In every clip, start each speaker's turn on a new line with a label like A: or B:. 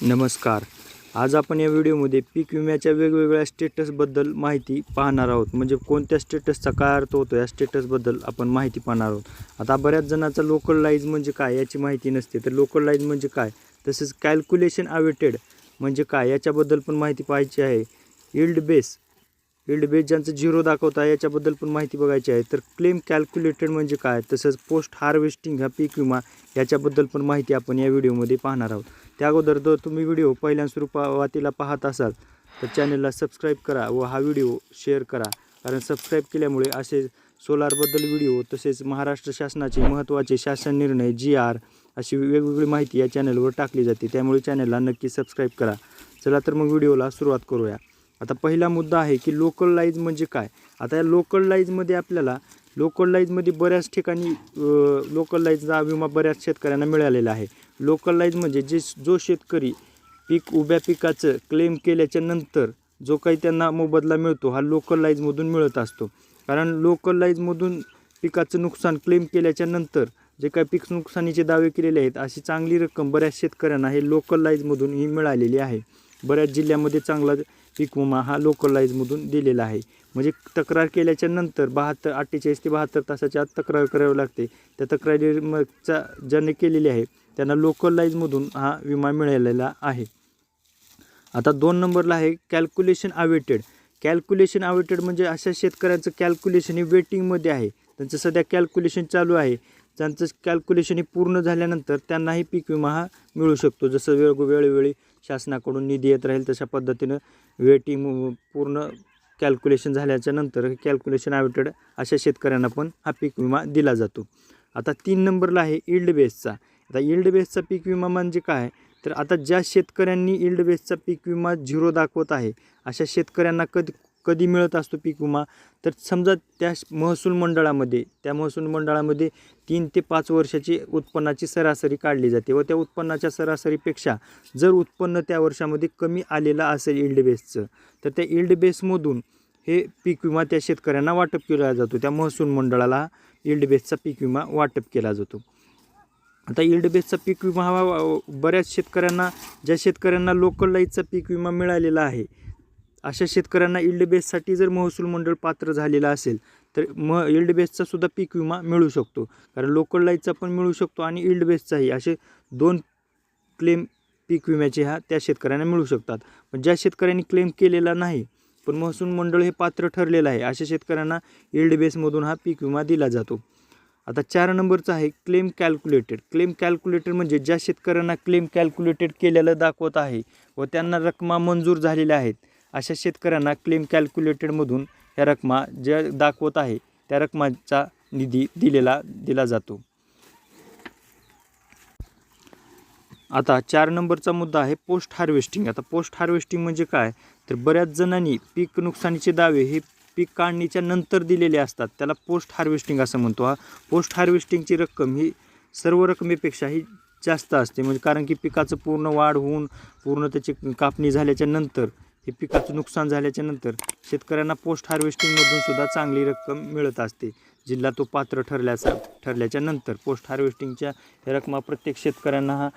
A: नमस्कार. आज आपण या व्हिडिओमध्ये पीक विम्याच्या वेगवेगळ्या स्टेटसबद्दल माहिती पाहणार आहोत. म्हणजे कोणत्या स्टेटसचा काय अर्थ होतो या स्टेटसबद्दल आपण माहिती पाहणार आहोत. आता बऱ्याच जणांचा लोकलाईज म्हणजे काय याची माहिती नसते. तर लोकलाईज म्हणजे काय? तसेच कॅल्क्युलेशन अवेटेड म्हणजे काय याच्याबद्दल पण माहिती पाहायची आहे. इल्ड बेस इल्ड बेस ज्यांचं झिरो दाखवता याच्याबद्दल पण माहिती बघायची आहे. तर क्लेम कॅल्क्युलेटेड म्हणजे काय? तसंच पोस्ट हार्वेस्टिंग ह्या पीक विमा याच्याबद्दल पण माहिती आपण या व्हिडिओमध्ये पाहणार आहोत. त्या अगोदर जर तुम्ही व्हिडिओ पहिल्या स्वरूपातीला पाहत असाल तर चॅनलला सबस्क्राईब करा व हा व्हिडिओ शेअर करा. कारण सबस्क्राईब केल्यामुळे असे सोलारबद्दल व्हिडिओ तसेच महाराष्ट्र शासनाचे महत्त्वाचे शासन निर्णय जी आर अशी वेगवेगळी माहिती या चॅनलवर टाकली जाते. त्यामुळे चॅनलला नक्की सबस्क्राईब करा. चला तर मग व्हिडिओला सुरुवात करूया. आता पहिला मुद्दा आहे की लोकल लाईज म्हणजे काय? आता या लोकल लाईजमध्ये आपल्याला लोकल लाईजमध्ये बऱ्याच ठिकाणी लोकल लाईजचा विमा बऱ्याच शेतकऱ्यांना मिळालेला आहे. लोकल लाईज म्हणजे जे जो शेतकरी पीक उभ्या पिकाचं क्लेम केल्याच्यानंतर जो काही त्यांना मोबदला मिळतो हा लोकल लाईजमधून मिळत असतो. कारण लोकल लाईजमधून पिकाचं नुकसान क्लेम केल्याच्यानंतर जे काही पीक नुकसानीचे दावे केलेले आहेत अशी चांगली रक्कम बऱ्याच शेतकऱ्यांना हे लोकल लाईजमधून ही मिळालेली आहे. बऱ्याच जिल्ह्यामध्ये चांगला पीक विमा हा लोकलाईजमधून दिलेला आहे. म्हणजे तक्रार केल्याच्यानंतर बहात्तर अठ्ठेचाळीस ते बहात्तर तासाच्या आत तक्रार करावी लागते. त्या तक्रारीचा ज्याने केलेली आहे त्यांना लोकलाईजमधून हा विमा मिळालेला आहे. आता दोन नंबरला आहे कॅल्क्युलेशन अवेटेड कॅल्क्युलेशन अवेटेड म्हणजे अशा शेतकऱ्यांचं कॅल्क्युलेशन हे वेटिंगमध्ये आहे. त्यांचं सध्या कॅल्क्युलेशन चालू आहे. त्यांचं कॅल्क्युलेशन हे पूर्ण झाल्यानंतर त्यांनाही पीक विमा हा मिळू शकतो. जसं वेळ वेळोवेळी शासनाकडून निधी येत राहील तशा पद्धतीनं वेटिंग पूर्ण कॅल्क्युलेशन झाल्याच्यानंतर कॅल्क्युलेशन अवेटेड अशा शेतकऱ्यांना पण हा पीक विमा दिला जातो. आता तीन नंबरला आहे इल्ड बेसचा आता इल्ड बेसचा पीक विमा म्हणजे काय? तर आता ज्या शेतकऱ्यांनी इल्ड बेसचा पीक विमा झिरो दाखवत आहे अशा शेतकऱ्यांना कधी कधी मिळत असतो पीक विमा तर समजा त्या महसूल मंडळामध्ये त्या महसूल मंडळामध्ये तीन ते पाच वर्षाची उत्पन्नाची सरासरी काढली जाते व त्या उत्पन्नाच्या सरासरीपेक्षा जर उत्पन्न त्या वर्षामध्ये कमी आलेलं असेल इल्ड बेसचं तर त्या इल्ड बेसमधून हे पीक विमा त्या शेतकऱ्यांना वाटप केला जातो. त्या महसूल मंडळाला इल्ड बेसचा पीक विमा वाटप केला जातो. आता इल्ड बेसचा पीक विमा हा बऱ्याच शेतकऱ्यांना ज्या शेतकऱ्यांना लोकल लाईटचा पीक विमा मिळालेला आहे अशा शेतकऱ्यांना इल्ड बेससाठी जर महसूल मंडळ पात्र झालेला असेल तर म इल्ड बेसचा सुद्धा पीक विमा मिळू शकतो. कारण लोकल लाईटचा पण मिळू शकतो आणि इल्ड बेसचाही असे दोन क्लेम पीक विम्याचे ह्या त्या शेतकऱ्यांना मिळू शकतात. पण ज्या शेतकऱ्यांनी क्लेम केलेला नाही पण महसूल मंडळ हे पात्र ठरलेलं आहे अशा शेतकऱ्यांना इल्ड बेसमधून हा पीक विमा दिला जातो. आता चार नंबरचा आहे क्लेम कॅल्क्युलेटेड क्लेम कॅल्क्युलेटेड म्हणजे ज्या शेतकऱ्यांना क्लेम कॅल्क्युलेटेड केलेलं दाखवत आहे व त्यांना रकमा मंजूर झालेल्या आहेत अशा शेतकऱ्यांना क्लेम कॅल्क्युलेटेडमधून ह्या रकमा ज्या दाखवत आहे त्या रकमाचा निधी दिलेला दिला जातो. आता चार नंबरचा मुद्दा आहे पोस्ट हार्वेस्टिंग आता पोस्ट हार्वेस्टिंग म्हणजे काय? तर बऱ्याच जणांनी पीक नुकसानीचे दावे हे पीक काढणीच्या नंतर दिलेले असतात. त्याला पोस्ट हार्वेस्टिंग असं म्हणतो हा. पोस्ट हार्वेस्टिंगची रक्कम ही सर्व रकमेपेक्षा ही जास्त असते. म्हणजे कारण की पिकाचं पूर्ण वाढ होऊन पूर्ण त्याची कापणी झाल्याच्यानंतर हे पिकाचं नुकसान झाल्याच्यानंतर शेतकऱ्यांना पोस्ट हार्वेस्टिंगमधून सुद्धा चांगली रक्कम मिळत असते. जिल्हा तो पात्र ठरल्याचा ठरल्याच्या नंतर पोस्ट हार्वेस्टिंगच्या ह्या रकमा प्रत्येक शेतकऱ्यांना हा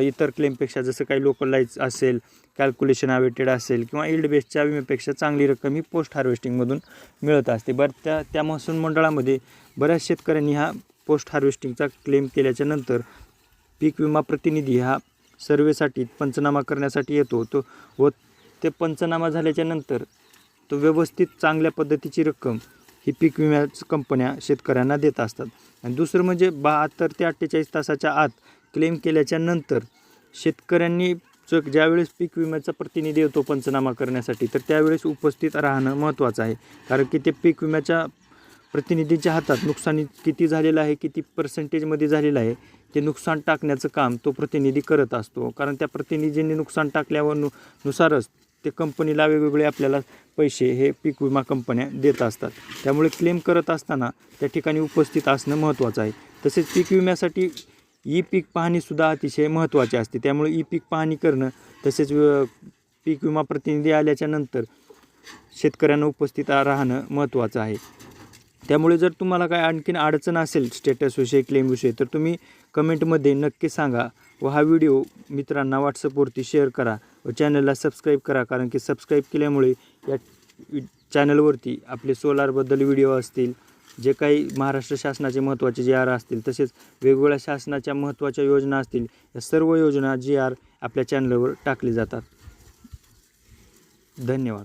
A: इतर क्लेमपेक्षा जसं काही लोकलाईज असेल कॅल्क्युलेशन अवेटेड असेल किंवा इल्ड बेस्टच्या विम्यापेक्षा चांगली रक्कम ही पोस्ट हार्वेस्टिंगमधून मिळत असते. बरं त्या त्या महसूल मंडळामध्ये बऱ्याच शेतकऱ्यांनी हा पोस्ट हार्वेस्टिंगचा क्लेम केल्याच्यानंतर पीक विमा प्रतिनिधी हा सर्वेसाठी पंचनामा करण्यासाठी येतो तो व ते पंचनामा झाल्याच्यानंतर तो व्यवस्थित चांगल्या पद्धतीची रक्कम ही पीक विम्याच कंपन्या शेतकऱ्यांना देत असतात. आणि दुसरं म्हणजे बहात्तर ते अठ्ठेचाळीस तासाच्या आत क्लेम केल्याच्यानंतर शेतकऱ्यांनी च ज्यावेळेस पीक विम्याचा प्रतिनिधी येतो पंचनामा करण्यासाठी तर त्यावेळेस उपस्थित राहणं महत्त्वाचं आहे. कारण की ते पीक विम्याच्या प्रतिनिधीच्या हातात नुकसानी किती झालेलं आहे किती पर्सेंटेजमध्ये झालेलं आहे ते नुकसान टाकण्याचं काम तो प्रतिनिधी करत असतो. कारण त्या प्रतिनिधींनी नुकसान टाकल्यावर नु नुसारच ते कंपनीला वेगवेगळे आपल्याला पैसे हे पीक विमा कंपन्या देत असतात. त्यामुळे क्लेम करत असताना त्या ठिकाणी उपस्थित असणं महत्त्वाचं आहे. तसेच पीक विम्यासाठी ई पीक पाहणीसुद्धा अतिशय महत्त्वाची असते. त्यामुळे ई पीक पाहणी करणं तसेच पीक विमा प्रतिनिधी आल्याच्यानंतर शेतकऱ्यांना उपस्थित राहणं महत्त्वाचं आहे. त्यामुळे जर तुम्हाला काय आणखीन अडचण असेल स्टेटसविषयी क्लेमविषयी तर तुम्ही कमेंटमध्ये नक्की सांगा व हा व्हिडिओ मित्रांना व्हॉट्सअपवरती शेअर करा. चॅनलला सबस्क्राईब करा कारण की सबस्क्राईब केल्यामुळे या चॅनलवरती आपले सोलारबद्दल व्हिडिओ असतील जे काही महाराष्ट्र शासनाचे महत्त्वाचे जे आर असतील तसेच वेगवेगळ्या शासनाच्या महत्त्वाच्या योजना असतील या सर्व योजना जी आर आपल्या चॅनलवर टाकली जातात. धन्यवाद.